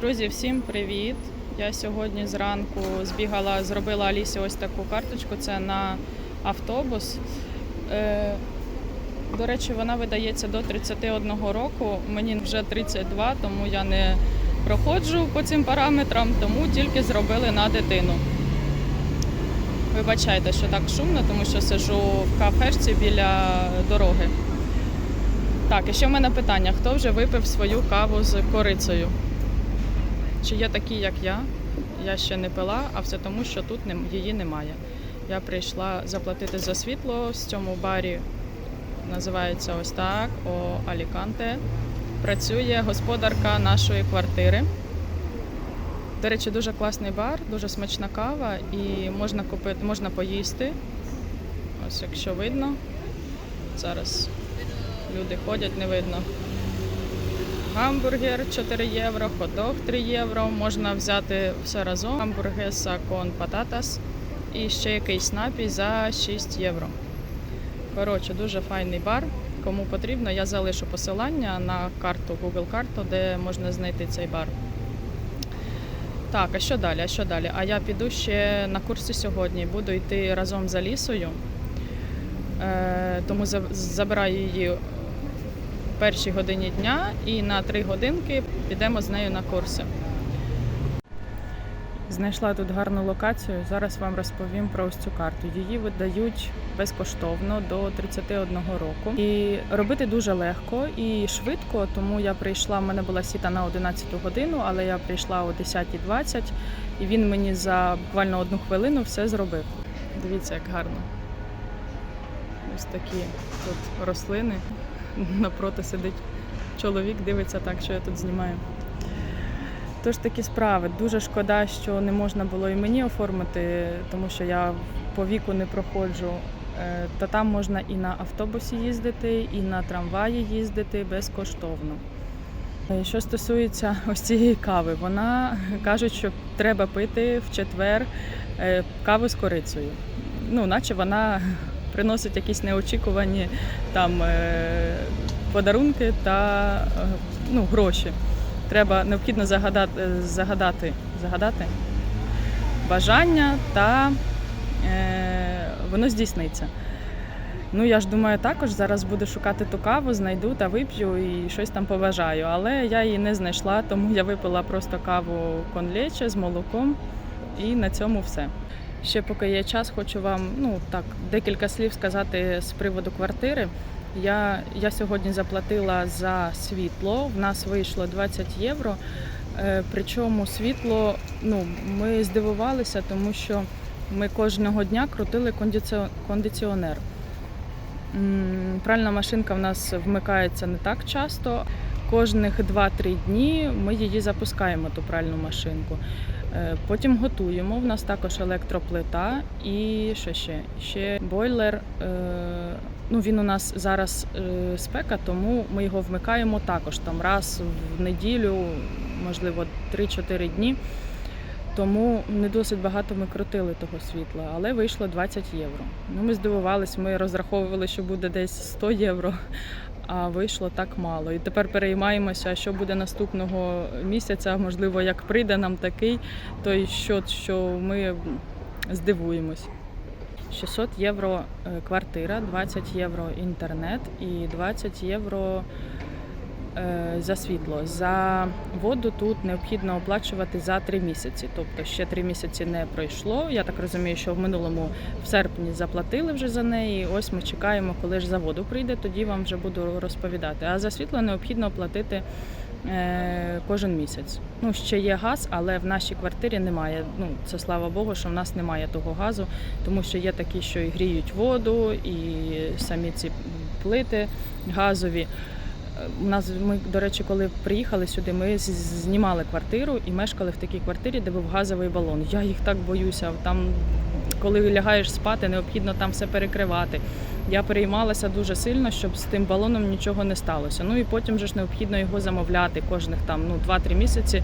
Друзі, всім привіт! Я сьогодні зранку збігала, зробила Алісі ось таку карточку. Це на автобус. Е, до речі, вона видається до 31 року. Мені вже 32, тому я не проходжу по цим параметрам, тому тільки зробили на дитину. Вибачайте, що так шумно, тому що сижу в кафешці біля дороги. Так, і ще в мене питання: хто вже випив свою каву з корицею? Чи є такі, як я? Я ще не пила, а все тому, що тут її немає. Я прийшла заплатити за світло в цьому барі. Називається ось так о Аліканте. Працює господарка нашої квартири. До речі, дуже класний бар, дуже смачна кава і можна купити, можна поїсти. Ось якщо видно. Зараз люди ходять, не видно. Гамбургер 4 євро, хот-дог 3 євро. Можна взяти все разом. Гамбургеса кон пататас і ще якийсь напій за 6 євро. Коротше, дуже файний бар. Кому потрібно, я залишу посилання на карту Google карту, де можна знайти цей бар. Так, а що далі? А що далі? А я піду ще на курси сьогодні. Буду йти разом з Алісою. Е, тому забираю її першій годині дня і на три годинки підемо з нею на курси. Знайшла тут гарну локацію. Зараз вам розповім про ось цю карту. Її видають безкоштовно до 31 року. І робити дуже легко і швидко, тому я прийшла. в мене була сіта на 11 годину, але я прийшла о 10.20 і він мені за буквально одну хвилину все зробив. Дивіться, як гарно. Ось такі тут рослини. Напроти сидить чоловік, дивиться так, що я тут знімаю. Тож такі справи. Дуже шкода, що не можна було і мені оформити, тому що я по віку не проходжу. Е, Та там можна і на автобусі їздити, і на трамваї їздити безкоштовно. Е, Що стосується ось цієї кави, вона кажуть, що треба пити в четвер е, каву з корицею. Ну, наче вона приносить якісь неочікувані там е, подарунки та е, ну, гроші. Треба необхідно загадати, загадати, загадати бажання та е, воно здійсниться. Ну, я ж думаю, також зараз буду шукати ту каву, знайду та вип'ю і щось там поважаю. Але я її не знайшла, тому я випила просто каву конлече з молоком, і на цьому все. Ще поки є час, хочу вам ну так декілька слів сказати з приводу квартири. Я, я сьогодні заплатила за світло. В нас вийшло 20 євро. Е, Причому світло, ну ми здивувалися, тому що ми кожного дня крутили кондиціо- кондиціонер. Пральна машинка в нас вмикається не так часто. Кожних 2-3 дні ми її запускаємо, ту пральну машинку. Е, Потім готуємо. В нас також електроплита і що ще? Ще бойлер. е, Ну, він у нас зараз е, спека, тому ми його вмикаємо також там раз в неділю, можливо, 3-4 дні. Тому не досить багато ми крутили того світла, але вийшло 20 євро. Ну, ми здивувались, ми розраховували, що буде десь 100 євро, а вийшло так мало. І тепер переймаємося, що буде наступного місяця. Можливо, як прийде нам такий той щот, що ми здивуємось. 600 євро е, квартира, 20 євро інтернет і 20 євро за світло. За воду тут необхідно оплачувати за 3 місяці. Тобто ще 3 місяці не пройшло. Я так розумію, що в минулому в серпні заплатили вже за неї. Ось ми чекаємо, коли ж за воду прийде, тоді вам вже буду розповідати. А за світло необхідно платити е, кожен місяць. Ну, ще є газ, але в нашій квартирі немає. Ну, це слава Богу, що в нас немає того газу, тому що є такі, що і гріють воду, і самі ці плити газові. У нас ми, до речі, коли приїхали сюди, ми знімали квартиру і мешкали в такій квартирі, де був газовий балон. Я їх так боюся. Там, коли лягаєш спати, необхідно там все перекривати. Я переймалася дуже сильно, щоб з тим балоном нічого не сталося. Ну і потім же ж необхідно його замовляти кожних там ну 2-3 місяці.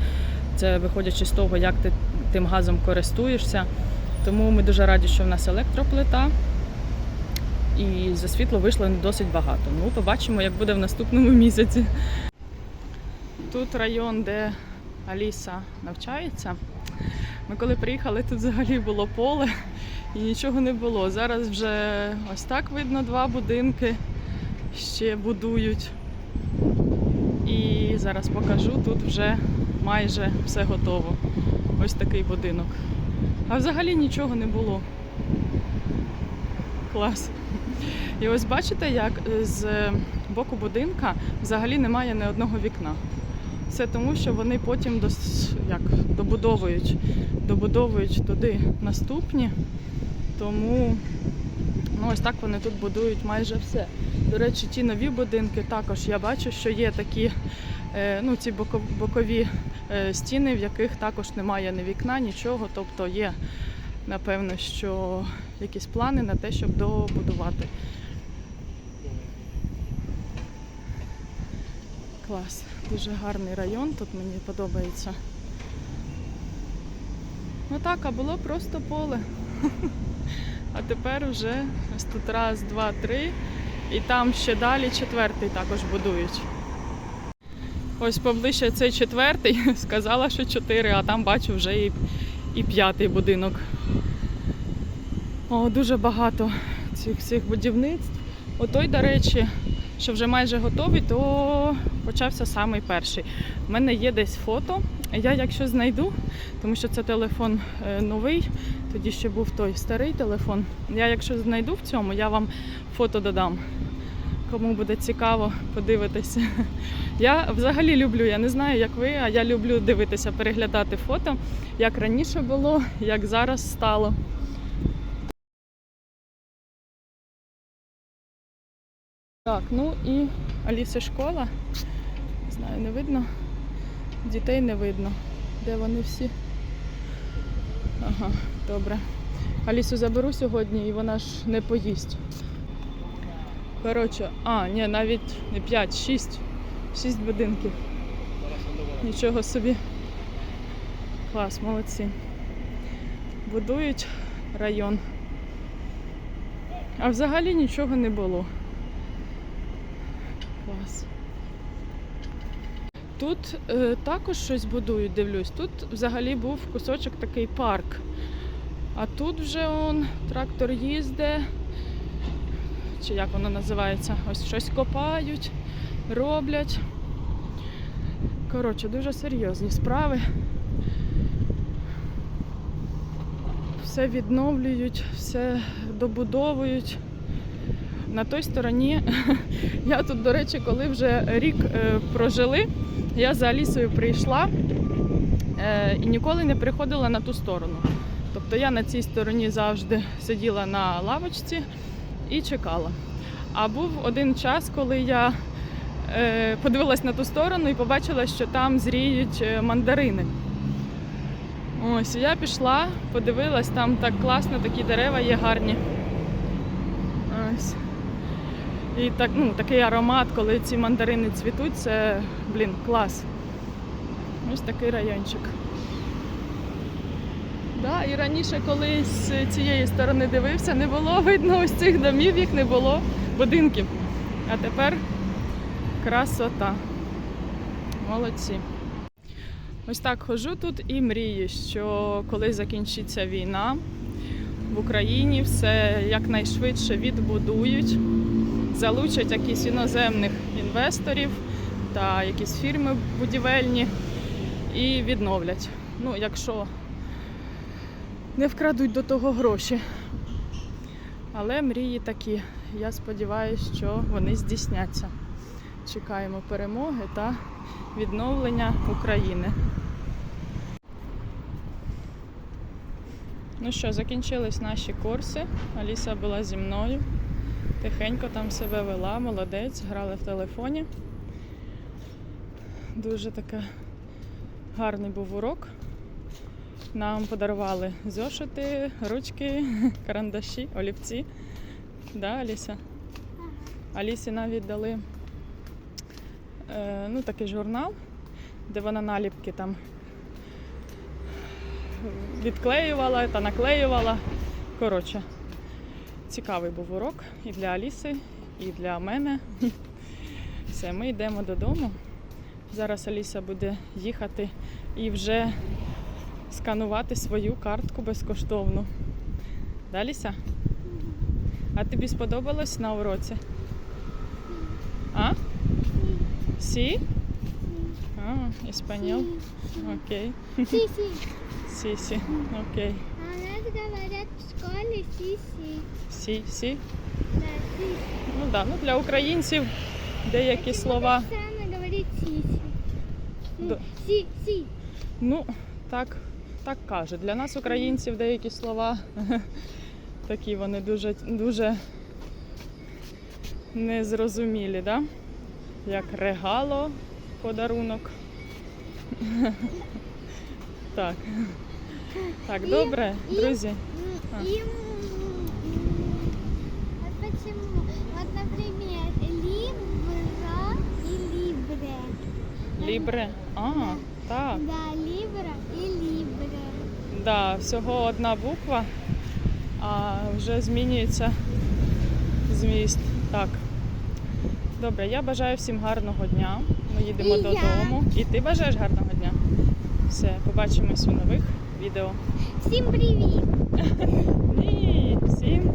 Це виходячи з того, як ти тим газом користуєшся. Тому ми дуже раді, що в нас електроплита. І за світло вийшло досить багато. Ну, побачимо, як буде в наступному місяці. Тут район, де Аліса навчається. Ми коли приїхали, тут взагалі було поле і нічого не було. Зараз вже ось так видно два будинки ще будують. І зараз покажу, тут вже майже все готово. Ось такий будинок. А взагалі нічого не було. Клас. І ось бачите, як е, з боку будинка взагалі немає ні одного вікна. Це тому, що вони потім дос, як, добудовують, добудовують туди наступні. Тому ну, ось так вони тут будують майже все. До речі, ті нові будинки також я бачу, що є такі е, ну, ці бокові е, стіни, в яких також немає ні вікна, нічого. Тобто є, напевно, що якісь плани на те, щоб добудувати. Клас, дуже гарний район, тут мені подобається. Ну так, а було просто поле. А тепер вже ось тут раз, два, три. І там ще далі четвертий також будують. Ось поближче цей четвертий, сказала, що чотири, а там бачу вже і, і п'ятий будинок. О, дуже багато цих, цих будівництв. Отой, до речі, що вже майже готовий, то почався самий перший. У мене є десь фото. Я якщо знайду, тому що це телефон е, новий, тоді ще був той старий телефон. Я якщо знайду в цьому, я вам фото додам. Кому буде цікаво подивитися. Я взагалі люблю, я не знаю, як ви, а я люблю дивитися, переглядати фото, як раніше було, як зараз стало. Так, ну і Аліси школа. Не знаю, не видно. Дітей не видно. Де вони всі? Ага, добре. Алісу заберу сьогодні і вона ж не поїсть. Коротше, а, ні, навіть не 5, 6. 6 будинків. Нічого собі. Клас, молодці. Будують район. А взагалі нічого не було. Клас. Тут е, також щось будують, дивлюсь. Тут взагалі був кусочок такий парк. А тут вже он трактор їздить. Чи як воно називається? Ось щось копають, роблять. Коротше, дуже серйозні справи. Все відновлюють, все добудовують. На той стороні, я тут, до речі, коли вже рік е, прожили, я за Алісою прийшла е, і ніколи не приходила на ту сторону. Тобто я на цій стороні завжди сиділа на лавочці і чекала. А був один час, коли я е, подивилась на ту сторону і побачила, що там зріють е, мандарини. Ось, я пішла, подивилась, там так класно, такі дерева є гарні. Ось. І так, ну, такий аромат, коли ці мандарини цвітуть, це, блін, клас. Ось такий райончик. Да, і раніше, коли з цієї сторони дивився, не було видно ось цих домів, їх не було, будинків. А тепер красота. Молодці. Ось так хожу тут і мрію, що коли закінчиться війна в Україні, все якнайшвидше відбудують, залучать якісь іноземних інвесторів та якісь фірми будівельні і відновлять. Ну, якщо не вкрадуть до того гроші. Але мрії такі. Я сподіваюся, що вони здійсняться. Чекаємо перемоги та відновлення України. Ну що, закінчились наші курси. Аліса була зі мною. Тихенько там себе вела, молодець, грали в телефоні. Дуже таке гарний був урок. Нам подарували зошити, ручки, карандаші, олівці. Да, Аліся? Алісі навіть дали е, ну, такий журнал, де вона наліпки там відклеювала та наклеювала. Коротше, цікавий був урок і для Аліси, і для мене. Все, ми йдемо додому. Зараз Аліса буде їхати і вже сканувати свою картку безкоштовно. Да, Ліся? А тобі сподобалось на уроці? А? Сі? А, іспаньол. Окей. Си-си. Сі, сі. Окей. А у нас говорят в школе си-си. Сі, сі. Да, си. Ну да, ну для українців деякі слова. Странно говорить. Да. Си-си. Ну, так, так кажуть. Для нас, українців, деякі слова такі вони дуже, дуже незрозумілі, да? Як регало, подарунок. Так. Так, І- добре, і- друзі. А. Лібре. А, так. Да, либра и либре. Да, всього одна буква, а вже змінюється зміст. Так. Добре, я бажаю всім гарного дня. Ми їдемо І додому. І ти бажаєш гарного дня. Все, побачимось у нових відео. Всем привет! Ні, всім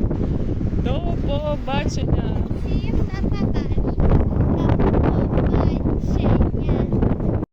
до побачення! Всем на